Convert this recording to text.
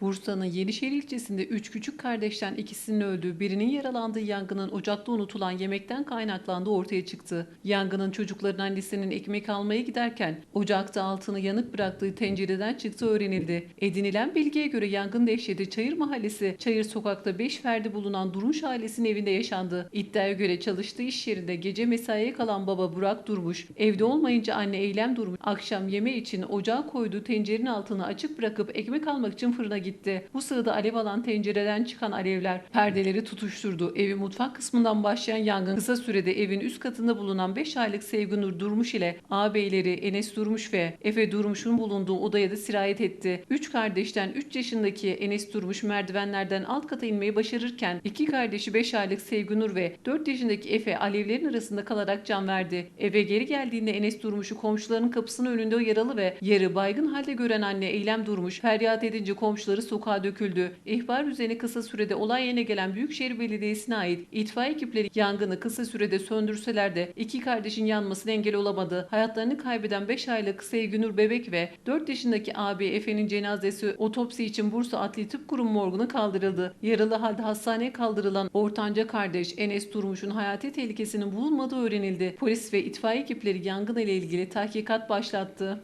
Bursa'nın Yenişehir ilçesinde üç küçük kardeşten ikisinin öldüğü, birinin yaralandığı yangının ocakta unutulan yemekten kaynaklandığı ortaya çıktı. Yangının çocukların annesinin ekmek almaya giderken ocakta altını yanık bıraktığı tencereden çıktığı öğrenildi. Edinilen bilgiye göre yangın dehşeti Çayır Mahallesi, Çayır Sokak'ta 5 ferdi bulunan Durmuş ailesinin evinde yaşandı. İddiaya göre çalıştığı iş yerinde gece mesaiye kalan baba Burak Durmuş, evde olmayınca anne Eylem Durmuş, akşam yeme için ocağa koyduğu tencerenin altını açık bırakıp ekmek almak için fırına gitti. Bu sırada alev alan tencereden çıkan alevler perdeleri tutuşturdu. Evin mutfak kısmından başlayan yangın kısa sürede evin üst katında bulunan 5 aylık Sevginur Durmuş ile ağabeyleri Enes Durmuş ve Efe Durmuş'un bulunduğu odaya da sirayet etti. 3 kardeşten 3 yaşındaki Enes Durmuş merdivenlerden alt kata inmeyi başarırken iki kardeşi 5 aylık Sevginur ve 4 yaşındaki Efe alevlerin arasında kalarak can verdi. Eve geri geldiğinde Enes Durmuş'u komşuların kapısının önünde yaralı ve yarı baygın halde gören anne Eylem Durmuş feryat edince komşuları sokağa döküldü. İhbar üzerine kısa sürede olay yerine gelen Büyükşehir Belediyesi'ne ait itfaiye ekipleri yangını kısa sürede söndürseler de iki kardeşin yanmasına engel olamadı. Hayatlarını kaybeden 5 aylık Sevginur Bebek ve 4 yaşındaki abi Efe'nin cenazesi otopsi için Bursa Adli Tıp Kurumu morguna kaldırıldı. Yaralı halde hastaneye kaldırılan ortanca kardeş Enes Durmuş'un hayati tehlikesinin bulunmadığı öğrenildi. Polis ve itfaiye ekipleri yangın ile ilgili tahkikat başlattı.